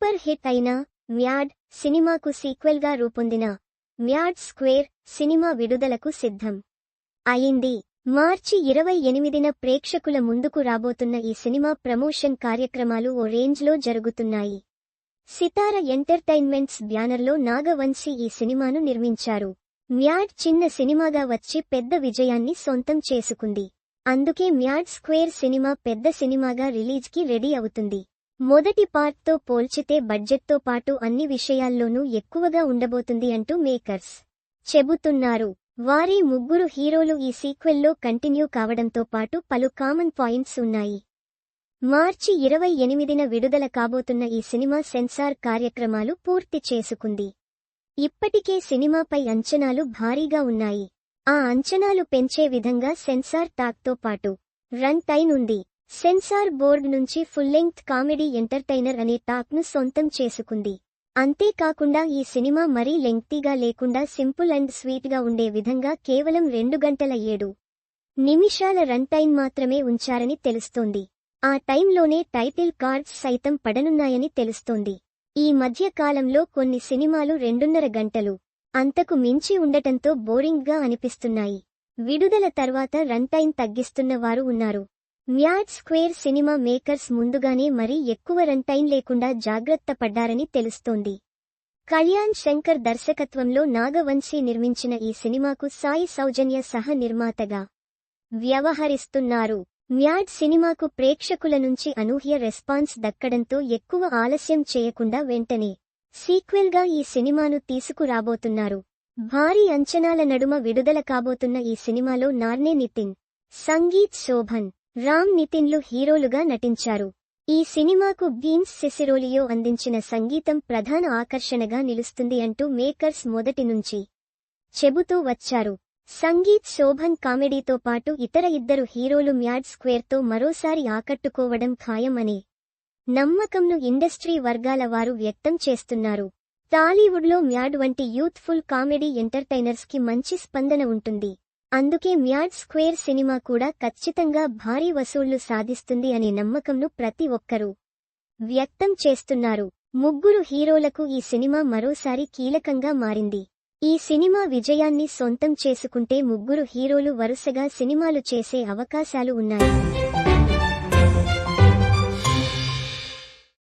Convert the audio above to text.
Super hit అయిన mad సినిమాకు సీక్వెల్గా రూపొందిన మ్యాడ్ స్క్వేర్ సినిమా విడుదలకు సిద్ధం అయింది. మార్చి ఇరవై ఎనిమిదిన ప్రేక్షకుల ముందుకు రాబోతున్న ఈ సినిమా ప్రమోషన్ కార్యక్రమాలు ఓ రేంజ్లో జరుగుతున్నాయి. సితార ఎంటర్టైన్మెంట్స్ బ్యానర్లో నాగవంశీ ఈ సినిమాను నిర్మించారు. మ్యాడ్ చిన్న సినిమాగా వచ్చి పెద్ద విజయాన్ని సొంతం చేసుకుంది. అందుకే మ్యాడ్ స్క్వేర్ సినిమా పెద్ద సినిమాగా రిలీజ్కి రెడీ అవుతుంది. మొదటి పార్ట్తో పోల్చితే బడ్జెట్తో పాటు అన్ని విషయాల్లోనూ ఎక్కువగా ఉండబోతుంది అంటూ మేకర్స్ చెబుతున్నారు. వారి ముగ్గురు హీరోలు ఈ సీక్వెల్లో కంటిన్యూ కావడంతో పాటు పలు కామన్ పాయింట్స్ ఉన్నాయి. మార్చి ఇరవై ఎనిమిదిన విడుదల కాబోతున్న ఈ సినిమా సెన్సార్ కార్యక్రమాలు పూర్తి చేసుకుంది. ఇప్పటికే సినిమాపై అంచనాలు భారీగా ఉన్నాయి. ఆ అంచనాలు పెంచే విధంగా సెన్సార్ టాక్తో పాటు రన్ టైన్ ఉంది. సెన్సార్ బోర్డ్ నుంచి ఫుల్ లెంగ్త్ కామెడీ ఎంటర్టైనర్ అనే టాక్ను సొంతం చేసుకుంది. అంతేకాకుండా ఈ సినిమా మరీ లెంగ్తీగా లేకుండా సింపుల్ అండ్ స్వీట్గా ఉండే విధంగా కేవలం రెండు గంటల ఏడు నిమిషాల రన్ టైం మాత్రమే ఉంచారని తెలుస్తోంది. ఆ టైంలోనే టైటిల్ కార్డ్స్ సైతం పడనున్నాయని తెలుస్తోంది. ఈ మధ్య కాలంలో కొన్ని సినిమాలు రెండున్నర గంటలు అంతకు మించి ఉండటంతో బోరింగ్గా అనిపిస్తున్నాయి. విడుదల తర్వాత రన్ టైం తగ్గిస్తున్న వారు ఉన్నారు. మ్యాడ్ స్క్వేర్ సినిమా మేకర్స్ ముందుగానే మరీ ఎక్కువ రన్ టైం లేకుండా జాగ్రత్త పడ్డారని తెలుస్తోంది. కళ్యాణ్ శంకర్ దర్శకత్వంలో నాగవంశీ నిర్మించిన ఈ సినిమాకు సాయి సౌజన్య సహ నిర్మాతగా వ్యవహరిస్తున్నారు. మ్యాడ్ సినిమాకు ప్రేక్షకుల నుంచి అనూహ్య రెస్పాన్స్ దక్కడంతో ఎక్కువ ఆలస్యం చేయకుండా వెంటనే సీక్వెల్గా ఈ సినిమాను తీసుకురాబోతున్నారు. భారీ అంచనాల నడుమ విడుదల కాబోతున్న ఈ సినిమాలో నార్నే నితిన్ సంగీత్ శోభన్ రామ్ నితిన్లు హీరోలుగా నటించారు. ఈ సినిమాకు బీన్స్ సెసిరోలియో అందించిన సంగీతం ప్రధాన ఆకర్షణగా నిలుస్తుంది అంటూ మేకర్స్ మొదటి నుంచి చెబుతూ వచ్చారు. సంగీత్ శోభన్ కామెడీతో పాటు ఇతర ఇద్దరు హీరోలు మ్యాడ్ స్క్వేర్తో మరోసారి ఆకట్టుకోవడం ఖాయమనే నమ్మకంను ఇండస్ట్రీ వర్గాల వారు వ్యక్తం చేస్తున్నారు. టాలీవుడ్లో మ్యాడ్ వంటి యూత్ఫుల్ కామెడీ ఎంటర్టైనర్స్కి మంచి స్పందన ఉంటుంది. అందుకే మ్యాడ్ స్క్వేర్ సినిమా కూడా ఖచ్చితంగా భారీ వసూళ్ళు సాధిస్తుంది అనే నమ్మకంను ప్రతి ఒక్కరూ వ్యక్తం చేస్తున్నారు. ముగ్గురు హీరోలకు ఈ సినిమా మరోసారి కీలకంగా మారింది. ఈ సినిమా విజయాన్ని సొంతం చేసుకుంటే ముగ్గురు హీరోలు వరుసగా సినిమాలు చేసే అవకాశాలు ఉన్నాయి.